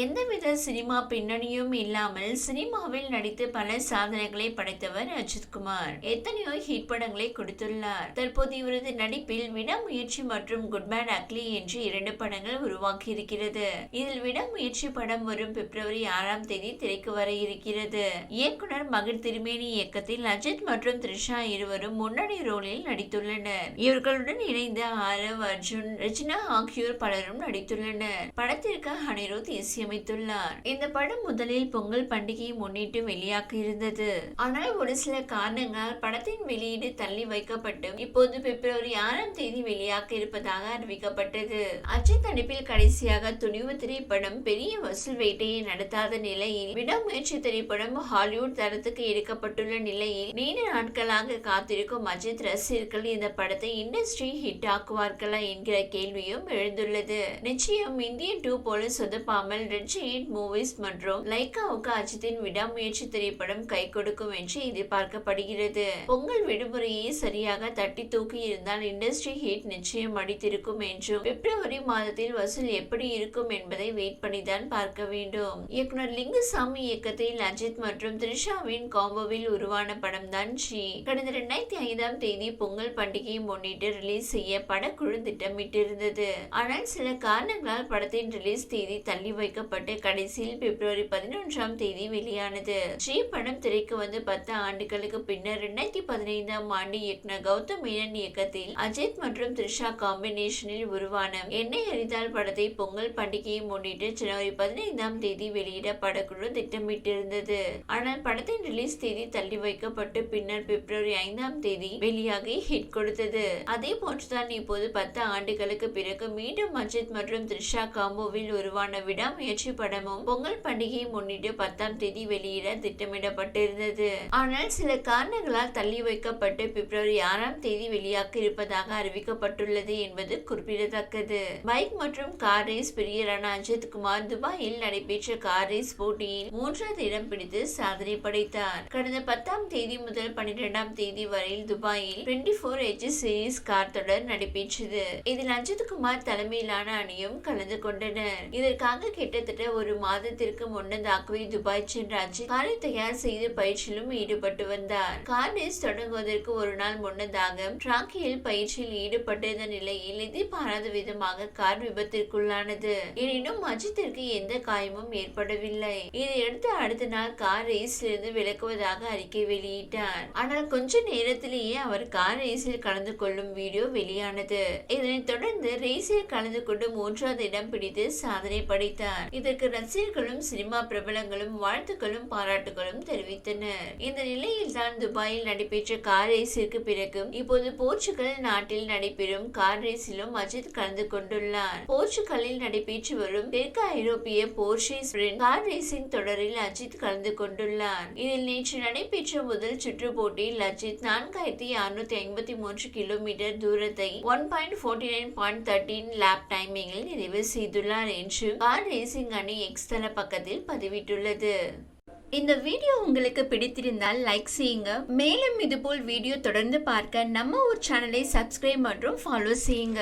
எந்தவித சினிமா பின்னணியும் இல்லாமல் சினிமாவில் நடித்து பல சாதனைகளை படைத்தவர் அஜித் குமார். எத்தனையோ ஹிட் படங்களை கொடுத்துள்ளார். தற்போது இவரது நடிப்பில் விடாமுயற்சி மற்றும் குட்மேன் அக்லி என்று இரண்டு படங்கள் உருவாக்கி இருக்கிறது இதில் விடாமுயற்சி படம் வரும் பிப்ரவரி ஆறாம் தேதி திரைக்கு வர இருக்கிறது. இயக்குனர் மகிழ் திருமேனி இயக்கத்தில் அஜித் மற்றும் த்ரிஷா இருவரும் முன்னணி ரோலில் நடித்துள்ளனர். இவர்களுடன் இணைந்த ஆரவ் அர்ஜுன் ரஜினா ஆகியோர் பலரும் நடித்துள்ளனர். படத்திற்கு அனிருத் இசையமைத்துள்ளார் இந்த படம் முதலில் பொங்கல் பண்டிகையை முன்னிட்டு வெளியாக இருந்தது. ஆனால் ஒரு சில காரணங்களால் படத்தின் வெளியீடு தள்ளி வைக்கப்பட்டு இப்போது பிப்ரவரி ஆறாம் தேதி வெளியாக இருப்பதாக அறிவிக்கப்பட்டது. அஜித் நடிப்பில் கடைசியாக துணிவு திரைப்படம் பெரிய வசூல் வேட்டையை நடத்தாத நிலையில் விடாமுயற்சி திரைப்படம் ஹாலிவுட் தரத்துக்கு எடுக்கப்பட்டுள்ள நிலையில் நீண்ட நாட்களாக காத்திருக்கும் அஜித் ரசிகர்கள் இந்த படத்தை இண்டஸ்ட்ரி ஹிட் ஆக்குவார்களா என்கிற கேள்வியும் எழுந்துள்ளது. நிச்சயம் இந்தியன் டூ போல சொதப்பாமல் ரெட் ஜெயிண்ட் மூவிஸ் மற்றும் லைக்காவுக்கு அஜித்தின் விடாமுயற்சி திரைப்படம் கை கொடுக்கும் என்று எதிர்பார்க்கப்படுகிறது. பொங்கல் விடுமுறையை சரியாக தட்டி தூக்கி இருந்தால் இண்டஸ்ட்ரி ஹிட் நிச்சயம் அடித்திருக்கும் என்றும் பிப்ரவரி மாதத்தில் வசூல் எப்படி இருக்கும் என்பதை வெயிட் பண்ணிதான் பார்க்க வேண்டும். இயக்குனர் லிங்குசாமி இயக்கத்தில் அஜித் மற்றும் த்ரிஷாவின் காம்போவில் உருவான படம் தான் ஜி கடந்த இரண்டாயிரத்தி ஐந்தாம் தேதி பொங்கல் பண்டிகையை முன்னிட்டு ரிலீஸ் செய்ய படக்குழு திட்டமிட்டிருந்தது. ஆனால் சில காரணங்களால் படத்தின் ரிலீஸ் தேதி தள்ளி வைக்க வைக்கப்பட்டு கடைசியில் பிப்ரவரி பதினொன்றாம் தேதி வெளியானது. ஸ்ரீ படம் திரைக்கு வந்து பத்து ஆண்டுகளுக்கு பின்னர் இரண்டாயிரத்தி பதினைந்தாம் ஆண்டு இயக்குனர் கௌதம் மேனன் இயக்கத்தில் அஜித் மற்றும் த்ரிஷா காம்பினேஷனில் உருவான என்னை அறிந்தால் படத்தை பொங்கல் பண்டிகையை முன்னிட்டு ஜனவரி பதினைந்தாம் தேதி வெளியிட படக்குழு திட்டமிட்டிருந்தது. ஆனால் படத்தின் ரிலீஸ் தேதி தள்ளி வைக்கப்பட்டு பின்னர் பிப்ரவரி ஐந்தாம் தேதி வெளியாகி ஹிட் கொடுத்தது. அதே போன்றுதான் இப்போது பத்து ஆண்டுகளுக்கு பிறகு மீண்டும் அஜித் மற்றும் த்ரிஷா காம்போவில் உருவான முயற்சி படமும் பொங்கல் பண்டிகையை முன்னிட்டு பத்தாம் தேதி வெளியிட திட்டமிடப்பட்டிருந்தது. ஆனால் சில காரணங்களால் தள்ளி வைக்கப்பட்டு பிப்ரவரி ஆறாம் தேதி வெளியாக இருப்பதாக அறிவிக்கப்பட்டுள்ளது என்பது குறிப்பிடத்தக்கது. பைக் மற்றும் கார் ரேஸ் பிரியரான அஜித் குமார் துபாயில் நடைபெற்ற கார் ரேஸ் போட்டியில் மூன்றாவது இடம் பிடித்து சாதனை படைத்தார். கடந்த பத்தாம் தேதி முதல் பன்னிரெண்டாம் தேதி வரையில் துபாயில் twenty four H series car தொடர் நடைபெற்றது. இதில் அஜித் குமார் தலைமையிலான அணியும் கலந்து கொண்டனர். இதற்காக கிட்டத்தட்ட ஒரு மாதத்திற்கு முன்னதாகவே துபாய் சென்ற அஜித் காரை தயார் செய்து பயிற்சியிலும் ஈடுபட்டு வந்தார். கார் ரேஸ் தொடங்குவதற்கு ஒரு நாள் முன்னதாக டிராக்கியில் பயிற்சியில் ஈடுபட்டிருந்த நிலையில் எதிர்பாராத விதமாக கார் விபத்திற்குள்ளானது. எனினும் அஜித்திற்கு எந்த காயமும் ஏற்படவில்லை. இதையடுத்து அடுத்த நாள் கார் ரேஸில் இருந்து விலக்குவதாக அறிக்கை வெளியிட்டார். ஆனால் கொஞ்ச நேரத்திலேயே அவர் கார் ரேஸில் கலந்து கொள்ளும் வீடியோ வெளியானது. இதனைத் தொடர்ந்து ரேஸில் கலந்து கொண்டு மூன்றாவது இடம் பிடித்து சாதனை படைத்தார். இதற்கு ரசிகர்களும் சினிமா பிரபலங்களும் வாழ்த்துக்களும் பாராட்டுகளும் தெரிவித்தனர். இந்த நிலையில் தான் துபாயில் நடைபெற்ற கார் ரேஸிற்கு பிறகு இப்போது போர்ச்சுகல் நாட்டில் நடைபெறும் கார் ரேஸிலும் அஜித் கலந்து கொண்டுள்ளார். போர்ச்சுகலில் நடைபெற்று வரும் தெற்கு ஐரோப்பிய போர்ஷே ஸ்பிரிண்ட் கார் ரேசிங் தொடரில் அஜித் கலந்து கொண்டுள்ளார். இதில் நேற்று நடைபெற்ற முதல் சுற்று போட்டியில் அஜித் நான்காயிரத்தி அறுநூத்தி ஐம்பத்தி மூன்று கிலோமீட்டர் தூரத்தை one point forty nine point thirteen lap டைமிங்கில் நிறைவு செய்துள்ளார் என்று கார் ரேஸ் ரேசிங் அணி எக்ஸ் தள பக்கத்தில் பதிவிட்டுள்ளது. இந்த வீடியோ உங்களுக்கு பிடித்திருந்தால் லைக் செய்யுங்க. மேலும் இதுபோல் வீடியோ தொடர்ந்து பார்க்க நம்ம ஊர் சேனலை சப்ஸ்கிரைப் மற்றும் ஃபாலோ செய்யுங்க.